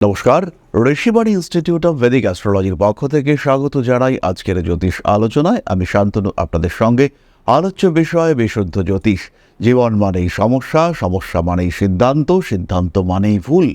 নমস্কার, Rishibani institute of Vedic অ্যাস্ট্রোলজির পক্ষ থেকে স্বাগত জানাই আজকের জ্যোতিষ আলোচনায়। আমি শান্তনু, আপনাদের সঙ্গে আলোচ্য বিষয়ে বিশুদ্ধ জ্যোতিষ। জীবন মানেই সমস্যা সমস্যা মানেই সিদ্ধান্ত সিদ্ধান্ত মানেই ভুল।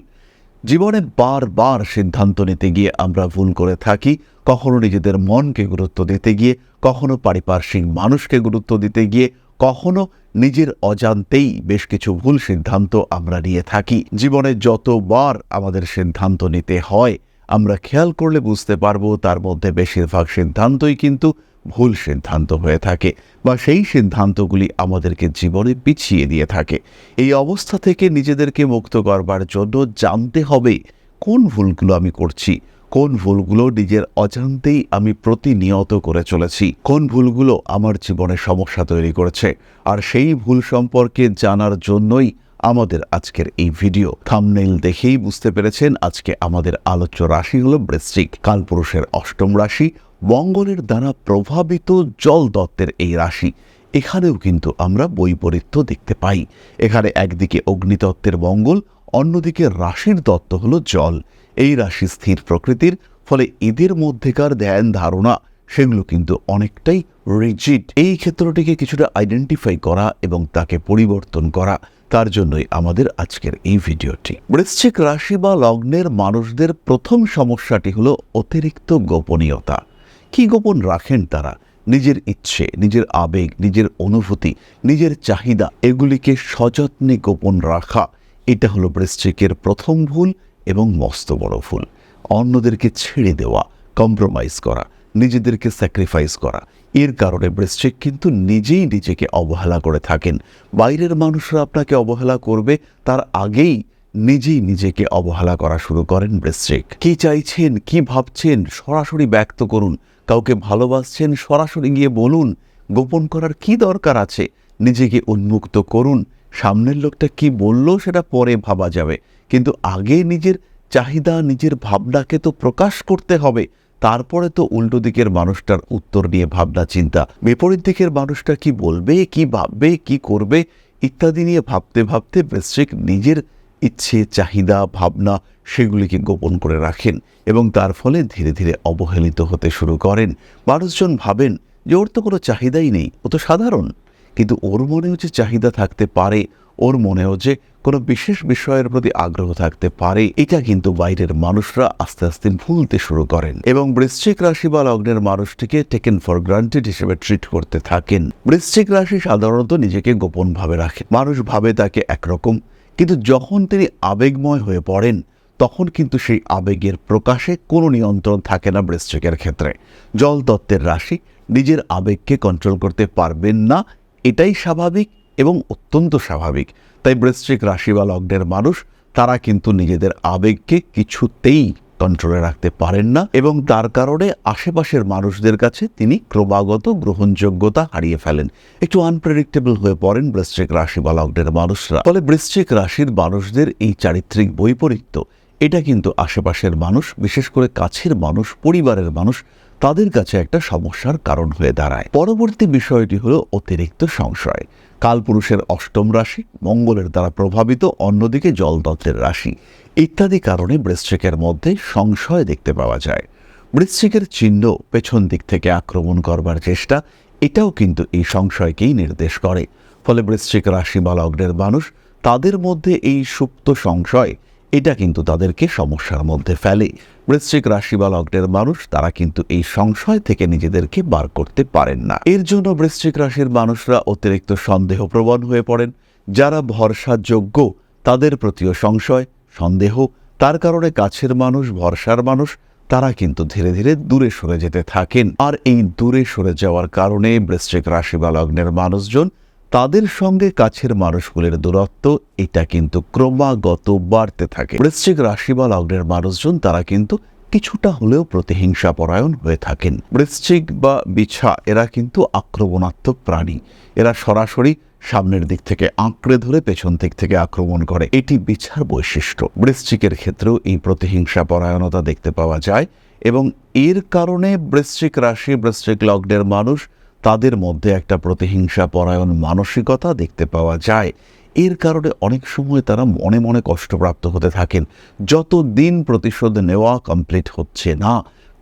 জীবনে বারবার সিদ্ধান্ত নিতে গিয়ে আমরা ভুল করে থাকি, কখনো নিজেদের মনকে গুরুত্ব দিতে গিয়ে, কখনো পারিপার্শ্বিক মানুষকে গুরুত্ব দিতে গিয়ে কখনো নিজের অজান্তেই বেশ কিছু ভুল সিদ্ধান্ত আমরা নিয়ে থাকি। জীবনে যতবার আমাদের সিদ্ধান্ত নিতে হয়, আমরা খেয়াল করলে বুঝতে পারব তার মধ্যে বেশিরভাগ সিদ্ধান্তই কিন্তু ভুল সিদ্ধান্ত হয়ে থাকে বা সেই সিদ্ধান্তগুলি আমাদেরকে জীবনে পিছিয়ে দিয়ে থাকে। এই অবস্থা থেকে নিজেদেরকে মুক্ত করবার জন্য জানতে হবে কোন ভুলগুলো আমি করছি কোন ভুলগুলো নিজের অজান্তেই আমি প্রতিনিয়ত করে চলেছি? কোন ভুলগুলো আমার জীবনে সমস্যা তৈরি করেছে? আর সেই ভুল সম্পর্কে জানার জন্যই আমাদের আজকের এই ভিডিও। থামনেইল দেখেই বুঝতে পেরেছেন আজকে আমাদের আলোচ্য রাশি হল বৃশ্চিক। কালপুরুষের অষ্টম রাশি, মঙ্গলের দ্বারা প্রভাবিত জল দত্তের এই রাশি। এখানেও কিন্তু আমরা বৈপরীত্য দেখতে পাই। এখানে একদিকে অগ্নিতত্ত্বের মঙ্গল, অন্যদিকে রাশির দত্ত হলো জল। এই রাশি স্থির প্রকৃতির, ফলে এদের মধ্যেকার ধ্যান ধারণা সেগুলো কিন্তু অনেকটাই রিজিড এই ক্ষেত্রটিকে কিছুটা আইডেন্টিফাই করা এবং তাকে পরিবর্তন করা, তার জন্যই আমাদের আজকের এই ভিডিওটি। বৃশ্চিক রাশি বা লগ্নের মানুষদের প্রথম সমস্যাটি হলো অতিরিক্ত গোপনীয়তা। কি গোপন রাখেন তারা? নিজের ইচ্ছে, নিজের আবেগ, নিজের অনুভূতি, নিজের চাহিদা, এগুলিকে সযত্নে গোপন রাখা। এটা হলো বৃশ্চিকের প্রথম ভুল এবং মস্ত বড় ভুল অন্যদেরকে ছেড়ে দেওয়া কম্প্রোমাইজ করা, নিজেদেরকে স্যাক্রিফাইস করা, এর কারণে বৃশ্চিক কিন্তু নিজেই নিজেকে অবহেলা করে থাকেন। বাইরের মানুষরা আপনাকে অবহেলা করবে, তার আগেই নিজেই নিজেকে অবহেলা করা শুরু করেন বৃশ্চিক। কি চাইছেন, কি ভাবছেন, সরাসরি ব্যক্ত করুন। কাউকে ভালোবাসছেন, সরাসরি গিয়ে বলুন, গোপন করার কি দরকার আছে? নিজেকে উন্মুক্ত করুন। সামনের লোকটা কি বলল, সেটা পরে ভাবা যাবে। কিন্তু আগে নিজের চাহিদা, নিজের ভাবনাকে তো প্রকাশ করতে হবে। তারপরে তো উল্টো দিকের মানুষটার উত্তর নিয়ে ভাবনা, চিন্তা। বিপরীত দিকের মানুষটা কি বলবে, কি ভাববে, কি করবে ইত্যাদি নিয়ে ভাবতে ভাবতে বৃশ্চিক নিজের ইচ্ছে, চাহিদা, ভাবনা সেগুলিকে গোপন করে রাখেন এবং তার ফলে ধীরে ধীরে অবহেলিত হতে শুরু করেন। মানুষজন ভাবেন যে ওর তো কোনো চাহিদাই নেই, ও তো সাধারণ। কিন্তু ওর মনেও যে চাহিদা থাকতে পারে, ওর মনেও যে কোনো বিশেষ বিষয়ের প্রতি আগ্রহ থাকতে পারে, এটা কিন্তু বাইরের মানুষরা আস্তে আস্তে ভুলতে শুরু করেন এবং বৃশ্চিক রাশি বা লগ্নের মানুষটিকে টেকেন ফর গ্রান্টেড হিসেবে ট্রিট করতে থাকেন। বৃশ্চিক রাশি সাধারণত নিজেকে গোপনভাবে রাখে। মানুষ ভাবে তাকে একরকম, কিন্তু যখন তিনি আবেগময় হয়ে পড়েন, তখন কিন্তু সেই আবেগের প্রকাশে কোনো নিয়ন্ত্রণ থাকে না বৃশ্চিকের ক্ষেত্রে। জল তত্ত্বের রাশি নিজের আবেগকে কন্ট্রোল করতে পারবেন না এটাই স্বাভাবিক এবং অত্যন্ত স্বাভাবিক। তাই বৃশ্চিক রাশি বা লগ্নের মানুষ, তারা কিন্তু নিজেদের আবেগকে কিছুতেই কন্ট্রোলে রাখতে পারেন না এবং তার কারণে আশেপাশের মানুষদের কাছে তিনি ক্রমাগত গ্রহণযোগ্যতা হারিয়ে ফেলেন। একটু আনপ্রেডিক্টেবল হয়ে পড়েন বৃশ্চিক রাশি বা লগ্নের মানুষরা। ফলে বৃশ্চিক রাশির মানুষদের এই চারিত্রিক বৈপরীত্য, এটা কিন্তু আশেপাশের মানুষ, বিশেষ করে কাছের মানুষ, পরিবারের মানুষ তাদের কাছে একটা সমস্যার কারণ হয়ে দাঁড়ায়। পরবর্তী বিষয়টি হলো অতিরিক্ত সংশয়। কালপুরুষের অষ্টম রাশি মঙ্গলের দ্বারা প্রভাবিত, অন্যদিকে জলদত্তের রাশি। ইত্যাদি কারণে বৃশ্চিকের মধ্যে সংশয় দেখতে পাওয়া যায়। বৃশ্চিকের চিহ্ন পেছন দিক থেকে আক্রমণ করবার চেষ্টা, এটাও কিন্তু এই সংশয়কেই নির্দেশ করে। ফলে বৃশ্চিক রাশি বা লগ্নের মানুষ তাদের মধ্যে এই সুপ্ত সংশয়, এটা কিন্তু তাদেরকে সমস্যার মধ্যে ফেলে। বৃশ্চিক রাশি বা লগ্নের মানুষ, তারা কিন্তু এই সংশয় থেকে নিজেদেরকে বার করতে পারেন না। এর জন্য বৃশ্চিক রাশির মানুষরা অতিরিক্ত সন্দেহপ্রবণ হয়ে পড়েন। যারা ভরসাযোগ্য, তাদের প্রতিও সংশয়, সন্দেহ, তার কারণে কাছের মানুষ, ভরসার মানুষ, তারা কিন্তু ধীরে ধীরে দূরে সরে যেতে থাকেন। আর এই দূরে সরে যাওয়ার কারণে বৃশ্চিক রাশি বা লগ্নের মানুষজন তাদের সঙ্গে কাছের মানুষগুলির দূরত্ব, এটা কিন্তু ক্রমাগত বাড়তে থাকে। বৃশ্চিক রাশি বা লগ্নের মানুষজন, তারা কিন্তু কিছুটা হলেও প্রতিহিংসা পরায়ণ হয়ে থাকেন। বৃশ্চিক বা বিছা, এরা কিন্তু আক্রমণাত্মক প্রাণী। এরা সরাসরি সামনের দিক থেকে আঁকড়ে ধরে পেছন দিক থেকে আক্রমণ করে। এটি বিছার বৈশিষ্ট্য। বৃশ্চিকের ক্ষেত্রেও এই প্রতিহিংসা পরায়ণতা দেখতে পাওয়া যায় এবং এর কারণে বৃশ্চিক রাশি, বৃশ্চিক লগ্নের মানুষ তাদের মধ্যে একটা প্রতিহিংসা, পরায়ণ মানসিকতা দেখতে পাওয়া যায়। এর কারণে অনেক সময় তারা মনে মনে কষ্টপ্রাপ্ত হতে থাকেন। যত দিন প্রতিশোধ নেওয়া কমপ্লিট হচ্ছে না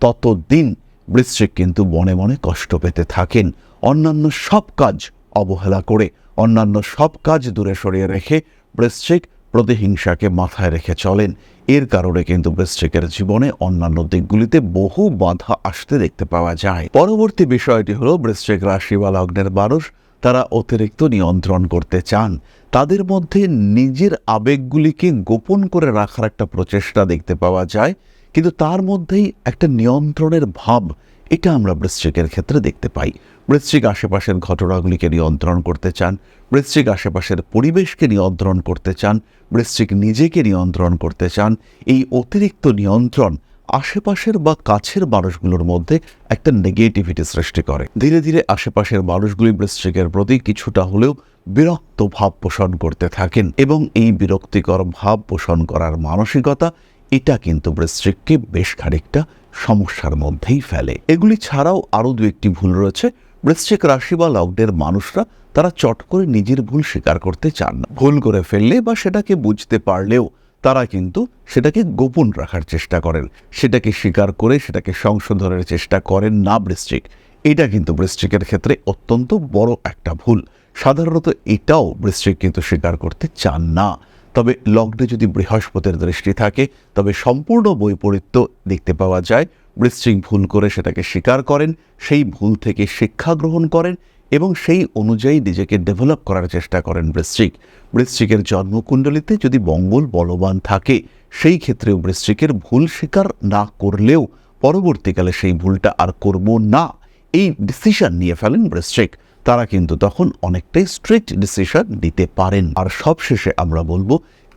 তত দিন বৃশ্চিক কিন্তু মনে মনে কষ্ট পেতে থাকেন। অন্যান্য সব কাজ অবহেলা করে, অন্যান্য সব কাজ দূরে সরিয়ে রেখে বৃশ্চিক প্রতিহিংসাকে মাথায় রেখে চলেন। এর কারণে কিন্তু বৃশ্চিকের জীবনে অন্যান্য দিকগুলিতে বহু বাধা আসতে দেখতে পাওয়া যায়। পরবর্তী বিষয়টি হলো বৃশ্চিক রাশি বা লগ্নের মানুষ, তারা অতিরিক্ত নিয়ন্ত্রণ করতে চান। তাদের মধ্যে নিজের আবেগগুলিকে গোপন করে রাখার একটা প্রচেষ্টা দেখতে পাওয়া যায়। কিন্তু তার মধ্যেই একটা নিয়ন্ত্রণের ভাব, এটা আমরা বৃশ্চিকের ক্ষেত্রে দেখতে পাই। বৃশ্চিক আশেপাশের ঘটনাগুলিকে নিয়ন্ত্রণ করতে চান বৃশ্চিক আশেপাশের পরিবেশকে নিয়ন্ত্রণ করতে চান বৃশ্চিক নিজেকে নিয়ন্ত্রণ করতে চান, এই অতিরিক্ত নিয়ন্ত্রণ আশেপাশের বা কাছের মানুষগুলোর মধ্যে একটা নেগেটিভিটি সৃষ্টি করে। ধীরে ধীরে আশেপাশের মানুষগুলি বৃশ্চিকের প্রতি কিছুটা হলেও বিরক্ত ভাব পোষণ করতে থাকেন এবং এই বিরক্তিকর ভাব পোষণ করার মানসিকতা এটা কিন্তু বৃশ্চিককে বেশ খানিকটা সমস্যার মধ্যেই ফেলে। এগুলি ছাড়াও আরও দু একটি ভুল রয়েছে বৃশ্চিক রাশি বা লগ্নের মানুষরা তারা চট করে নিজের ভুল স্বীকার করতে চান না। ভুল করে ফেললে বা সেটাকে বুঝতে পারলেও তারা কিন্তু সেটাকে গোপন রাখার চেষ্টা করেন। সেটাকে স্বীকার করে সেটাকে সংশোধনের চেষ্টা করেন না বৃশ্চিক। এটা কিন্তু বৃশ্চিকের ক্ষেত্রে অত্যন্ত বড় একটা ভুল। সাধারণত এটাও বৃশ্চিক কিন্তু স্বীকার করতে চান না। তবে লগ্নে যদি বৃহস্পতির দৃষ্টি থাকে, তবে সম্পূর্ণ বৈপরীত্য দেখতে পাওয়া যায়। বৃশ্চিক ভুল করে সেটাকে স্বীকার করেন, সেই ভুল থেকে শিক্ষা গ্রহণ করেন এবং সেই অনুযায়ী নিজেকে ডেভেলপ করার চেষ্টা করেন বৃশ্চিক বৃশ্চিকের জন্মকুণ্ডলিতে যদি মঙ্গল বলবান থাকে, সেই ক্ষেত্রেও বৃশ্চিকের ভুল স্বীকার না করলেও পরবর্তীকালে সেই ভুলটা আর করব না। এই ডিসিশন নিয়ে ফেলেন বৃশ্চিক তারা কিন্তু তখন অনেকটাই স্ট্রিক্ট ডিসিশন নিতে পারেন। আর সবশেষে আমরা বলব,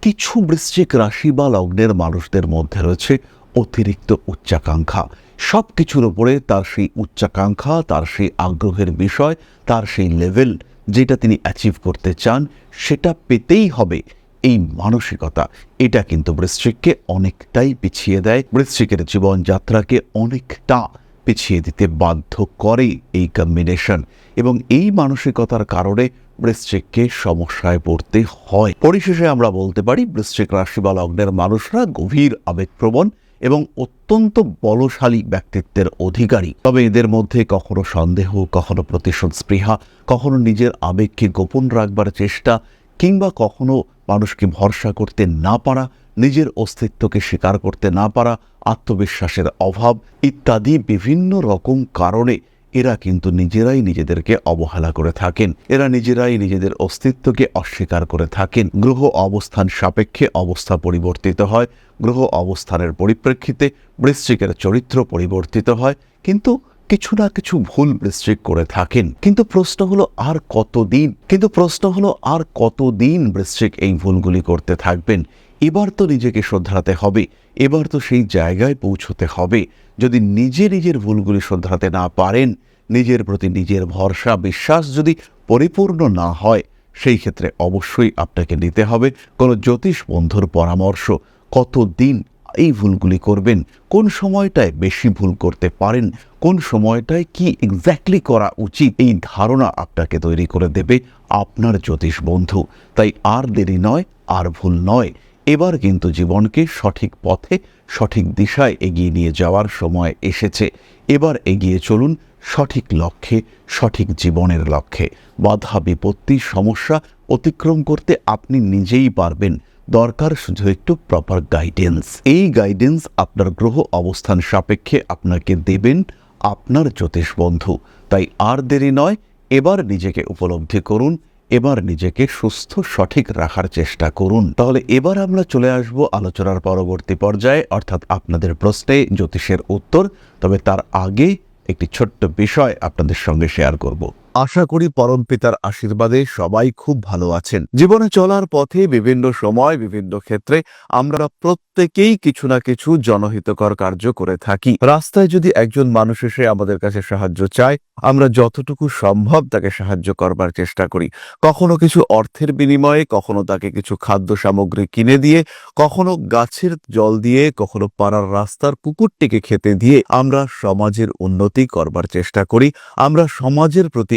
কিছু বৃশ্চিক রাশি বা লগ্নের মানুষদের মধ্যে রয়েছে অতিরিক্ত উচ্চাকাঙ্ক্ষা। সব কিছুর ওপরে তার সেই উচ্চাকাঙ্ক্ষা, তার সেই আগ্রহের বিষয়, তার সেই লেভেল যেটা তিনি অ্যাচিভ করতে চান, সেটা পেতেই হবে এই মানসিকতা। এটা কিন্তু বৃশ্চিককে অনেকটাই পিছিয়ে দেয়। বৃশ্চিকের জীবনযাত্রাকে অনেকটা পিছিয়ে দিতে বাধ্য করে এই কম্বিনেশন এবং এই মানসিকতার কারণে বৃশ্চিককে সমস্যায় পড়তে হয়। পরিশেষে আমরা বলতে পারি, বৃশ্চিক রাশি বা লগ্নের মানুষরা গভীর আবেগপ্রবণ এবং অত্যন্ত বলশালী ব্যক্তিত্বের অধিকারী। তবে এদের মধ্যে কখনো সন্দেহ, কখনো প্রতিশোধ স্পৃহা, কখনো নিজের আবেগকে গোপন রাখবার চেষ্টা, কিংবা কখনো মানুষকে ভরসা করতে না পারা, নিজের অস্তিত্বকে স্বীকার করতে না পারা, আত্মবিশ্বাসের অভাব ইত্যাদি বিভিন্ন রকম কারণে এরা কিন্তু নিজেরাই নিজেদেরকে অবহেলা করে থাকেন। এরা নিজেরাই নিজেদের অস্তিত্বকে অস্বীকার করে থাকেন। গ্রহ অবস্থান সাপেক্ষে অবস্থা পরিবর্তিত হয়। গ্রহ অবস্থানের পরিপ্রেক্ষিতে বৃশ্চিকের চরিত্র পরিবর্তিত হয়। কিন্তু কিছু না কিছু ভুল বৃশ্চিক করে থাকেন। কিন্তু প্রশ্ন হলো, আর কতদিন? কিন্তু প্রশ্ন হলো, আর কতদিন বৃশ্চিক এই ভুলগুলি করতে থাকবেন? এবার তো নিজেকে শোধরাতে হবে, এবার তো সেই জায়গায় পৌঁছতে হবে। যদি নিজে নিজের ভুলগুলি শোধরাতে না পারেন, নিজের প্রতি নিজের ভরসা, বিশ্বাস যদি পরিপূর্ণ না হয়, সেই ক্ষেত্রে অবশ্যই আপনাকে নিতে হবে। কোনো জ্যোতিষ বন্ধুর পরামর্শ কত দিন এই ভুলগুলি করবেন, কোন সময়টায় বেশি ভুল করতে পারেন, কোন সময়টায় কি এক্স্যাক্টলি করা উচিত, এই ধারণা আপনাকে তৈরি করে দেবে আপনার জ্যোতিষ বন্ধু। তাই আর দেরি নয়, আর ভুল নয় এবার কিন্তু জীবনকে সঠিক পথে, সঠিক দিশায় এগিয়ে নিয়ে যাওয়ার সময় এসেছে। এবার এগিয়ে চলুন সঠিক লক্ষ্যে, সঠিক জীবনের লক্ষ্যে। বাধা, বিপত্তি, সমস্যা অতিক্রম করতে আপনি নিজেই পারবেন। দরকার শুধু একটু প্রপার গাইডেন্স এই গাইডেন্স আপনার গ্রহ অবস্থান সাপেক্ষে আপনাকে দেবেন। আপনার জ্যোতিষ বন্ধু। তাই আর দেরি নয়, এবার নিজেকে উপলব্ধি করুন। এবার নিজেকে সুস্থ, সঠিক রাখার চেষ্টা করুন। তাহলে এবার আমরা চলে আসব আলোচনার পরবর্তী পর্যায়ে, অর্থাৎ আপনাদের প্রশ্নে জ্যোতিষের উত্তর, তবে তার আগে একটি ছোট্ট বিষয় আপনাদের সঙ্গে শেয়ার করব। আশা করি পরম পিতার আশীর্বাদে সবাই খুব ভালো আছেন। জীবনে চলার পথে বিভিন্ন সময়, বিভিন্ন ক্ষেত্রে আমরা প্রত্যেকেই কিছু না কিছু জনহিতকর কার্য করে থাকি। রাস্তায় যদি একজন মানুষ এসে আমাদের কাছে সাহায্য চায়, আমরা যতটুকু সম্ভব তাকে সাহায্য করবার চেষ্টা করি। কখনো কিছু অর্থের বিনিময়ে, কখনো তাকে কিছু খাদ্য সামগ্রী কিনে দিয়ে, কখনো গাছের জল দিয়ে, কখনো পাড়ার রাস্তার কুকুরটিকে খেতে দিয়ে আমরা সমাজের উন্নতি করবার চেষ্টা করি। আমরা সমাজের প্রতি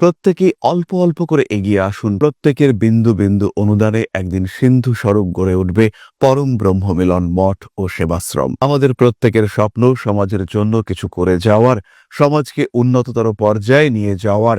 প্রত্যেকেই অল্প অল্প করে এগিয়ে আসুন। প্রত্যেকের বিন্দু বিন্দু অনুদানে একদিন সিন্ধু স্বরূপ গড়ে উঠবে পরম ব্রহ্মমিলন মঠ ও সেবাশ্রম। আমাদের প্রত্যেকের স্বপ্ন সমাজের জন্য কিছু করে যাওয়ার, সমাজকে উন্নততর পর্যায়ে নিয়ে যাওয়ার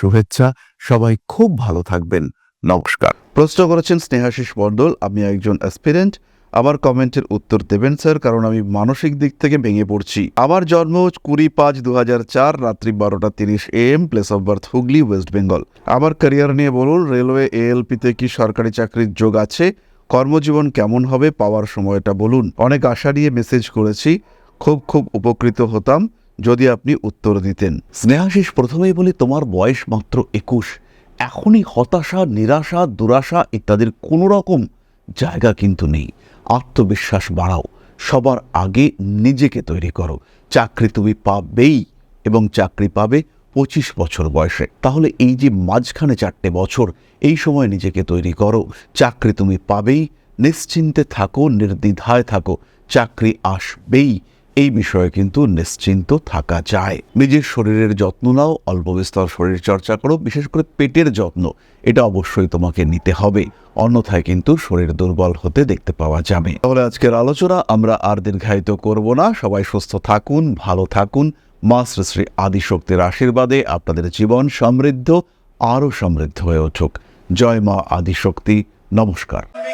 শুভেচ্ছা। সবাই খুব ভালো থাকবেন। নমস্কার। প্রশ্ন করেছেন স্নেহাশিস মণ্ডল, আমি একজন অ্যাসপিরেন্ট আমার কমেন্টের উত্তর দেবেন, স্যার, কারণ আমি মানসিক দিক থেকে ভেঙে পড়ছি। আমার জন্ম কুড়ি পাঁচ দু চার, রাত্রি বারোটা তিরিশ AM place of birth Hooghly West Bengal আমার ক্যারিয়ার নিয়ে বলুন রেলওয়ে এএলপিতে কি সরকারি চাকরির যোগ আছে? কর্মজীবন কেমন হবে? পাওয়ার সময়টা বলুন। অনেক আশা নিয়ে মেসেজ করেছি। খুব খুব উপকৃত হতাম। যদি আপনি উত্তর দিতেন। স্নেহাশিস প্রথমেই বলি, তোমার বয়স মাত্র একুশ। এখনই হতাশা, নিরাশা, দুরাশা ইত্যাদির কোনো রকম জায়গা কিন্তু নেই। আত্মবিশ্বাস বাড়াও। সবার আগে নিজেকে তৈরি করো। চাকরি তুমি পাবেই এবং চাকরি পাবে পঁচিশ বছর বয়সে। তাহলে এই যে মাঝখানে চারটে বছর, এই সময় নিজেকে তৈরি করো। চাকরি তুমি পাবেই। নিশ্চিন্তে থাকো, নির্দ্বিধায় থাকো। চাকরি আসবেই। এই বিষয়ে কিন্তু নিশ্চিন্ত থাকা যায়। নিজের শরীরের যত্ন নাও, অল্প বিস্তর শরীর চর্চা করো, বিশেষ করে পেটের যত্ন, এটা অবশ্যই তোমাকে নিতে হবে। অন্যথায় কিন্তু শরীর দুর্বল হতে দেখতে পাওয়া যাবে। তাহলে আজকের আলোচনা আমরা আর দীর্ঘায়িত করব না। সবাই সুস্থ থাকুন, ভালো থাকুন। মা শ্রী শ্রী আদিশক্তির আশীর্বাদে আপনাদের জীবন সমৃদ্ধ, আরও সমৃদ্ধ হয়ে উঠুক। জয় মা আদিশক্তি। নমস্কার।